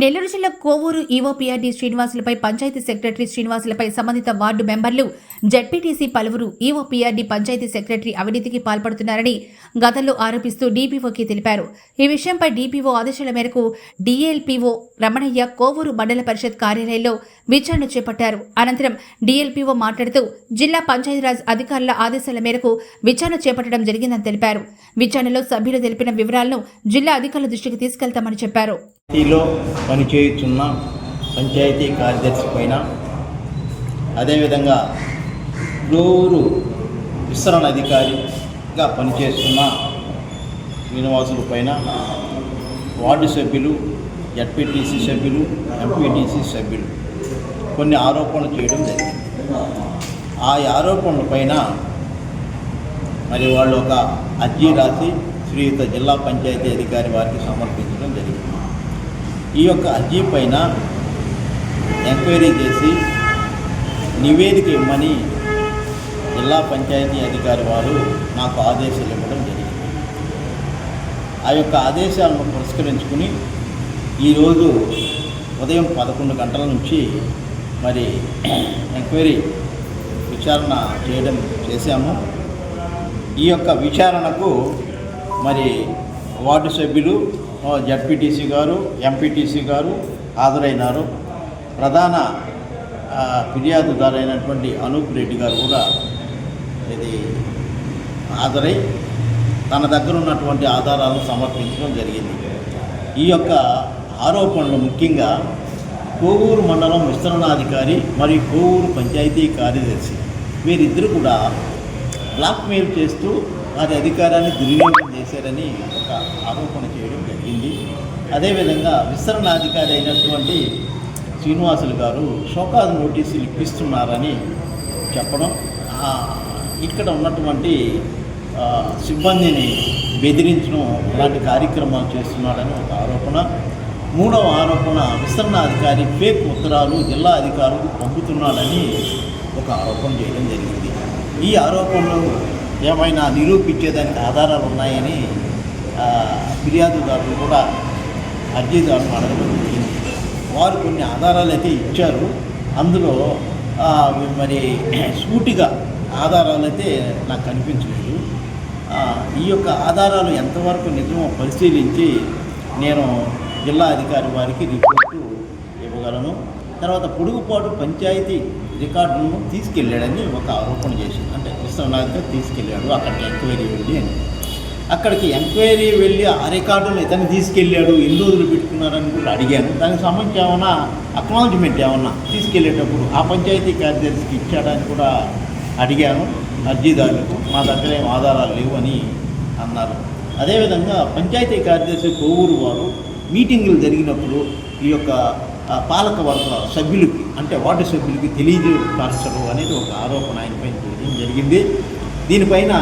నెల్లూరు జిల్లా కోవూరు ఈఓపీఆర్డీ శ్రీనివాసులపై పంచాయతీ సెక్రటరీ శ్రీనివాసులపై సంబంధిత వార్డు మెంబర్లు జడ్పీటీసీ పలువురు ఈఓపీఆర్డీ పంచాయతీ సెక్రటరీ అవినీతికి పాల్పడుతున్నారని గతంలో ఆరోపిస్తూ డీపీఓకి తెలిపారు. ఈ విషయంపై డీపీఓ ఆదేశాల మేరకు డీఎల్పీఓ రమణయ్య కోవూరు మండల పరిషత్ కార్యాలయంలో విచారణ చేపట్టారు. అనంతరం డీఎల్పీఓ మాట్లాడుతూ జిల్లా పంచాయతీరాజ్ అధికారుల ఆదేశాల మేరకు విచారణ చేపట్టడం జరిగిందని తెలిపారు. విచారణలో సభ్యులు తెలిపిన వివరాలను జిల్లా అధికారుల దృష్టికి తీసుకెళ్తామని చెప్పారు. పార్టీలో పనిచేయుచున్న పంచాయతీ కార్యదర్శి పైన అదేవిధంగా ఫ్లోరు విస్తరణ అధికారిగా పనిచేస్తున్న శ్రీనివాసుల పైన వార్డు సభ్యులు జడ్పీటీసీ సభ్యులు ఎంపీటీసీ సభ్యులు కొన్ని ఆరోపణలు చేయడం జరిగింది. ఆ ఆరోపణల పైన మరి వాళ్ళు ఒక అర్జీ రాసి శ్రీయుత జిల్లా పంచాయతీ అధికారి వారికి సమర్పించడం ఈ యొక్క అర్జీ పైన ఎంక్వైరీ చేసి నివేదిక ఇమ్మని జిల్లా పంచాయతీ అధికారి వారు నాకు ఆదేశాలు ఇవ్వడం జరిగింది. ఆ యొక్క ఆదేశాలను పురస్కరించుకుని ఈరోజు ఉదయం పదకొండు గంటల నుంచి మరి ఎంక్వైరీ విచారణ చేయడం చేశాము. ఈ యొక్క విచారణకు మరి వార్డు సభ్యులు జడ్పీటీసీ గారు ఎంపీటీసీ గారు హాజరైనారు. ప్రధాన ఫిర్యాదుదారైనటువంటి అనూప్ రెడ్డి గారు కూడా ఇది హాజరై తన దగ్గర ఉన్నటువంటి ఆధారాలను సమర్పించడం జరిగింది. ఈ యొక్క ఆరోపణలు ముఖ్యంగా కోవూరు మండలం విస్తరణాధికారి మరియు కోవూరు పంచాయతీ కార్యదర్శి వీరిద్దరు కూడా బ్లాక్మెయిల్ చేస్తూ వారి అధికారాన్ని దుర్వినియోగం చేశారని ఒక ఆరోపణ చేయడం జరిగింది. అదేవిధంగా విస్తరణాధికారి అయినటువంటి శ్రీనివాసులు గారు షోకాజ్ నోటీసులు ఇప్పిస్తున్నారని చెప్పడం ఇక్కడ ఉన్నటువంటి సిబ్బందిని బెదిరించడం అలాంటి కార్యక్రమాలు చేస్తున్నాడని ఒక ఆరోపణ. మూడవ ఆరోపణ విస్తరణ అధికారి ఫేక్ ఉత్తరాలు జిల్లా అధికారులకు పంపుతున్నాడని ఒక ఆరోపణ చేయడం జరిగింది. ఈ ఆరోపణలు ఏమైనా నిరూపించేదానికి ఆధారాలు ఉన్నాయని ఫిర్యాదుదారులు కూడా అర్జీదారులు అడగడం జరిగింది. వారు కొన్ని ఆధారాలు అయితే ఇచ్చారు. అందులో మరి సూటిగా ఆధారాలు అయితే నాకు కనిపించలేదు. ఈ యొక్క ఆధారాలు ఎంతవరకు నిజమో పరిశీలించి నేను జిల్లా అధికారి వారికి రిపోర్టు ఇవ్వగలను. తర్వాత పొడుగుపాటు పంచాయతీ రికార్డులను తీసుకెళ్ళాడని ఒక ఆరోపణ చేసింది. అంటే తీసుకెళ్ళాడు. అక్కడికి ఎంక్వైరీ వెళ్ళి అని. అక్కడికి ఎంక్వైరీ వెళ్ళి ఆ రికార్డులు ఇతను తీసుకెళ్ళాడు. ఎన్ని రోజులు పెట్టుకున్నారని కూడా అడిగాను. దానికి సంబంధించి ఏమన్నా అక్నాలజ్మెంట్ ఏమన్నా తీసుకెళ్ళేటప్పుడు ఆ పంచాయతీ కార్యదర్శికి ఇచ్చాడని కూడా అడిగాను. అర్జీదారులకు మా దగ్గర ఏం ఆధారాలు లేవు అని అన్నారు. అదేవిధంగా పంచాయతీ కార్యదర్శి కోవూరు వారు మీటింగులు జరిగినప్పుడు ఈ యొక్క పాలక వర్గ సభ్యులకి అంటే వార్డు సభ్యులకి తెలియజేయపరచడం అనేది ఒక ఆరోపణ ఆయనపై చేయడం జరిగింది. దీనిపైన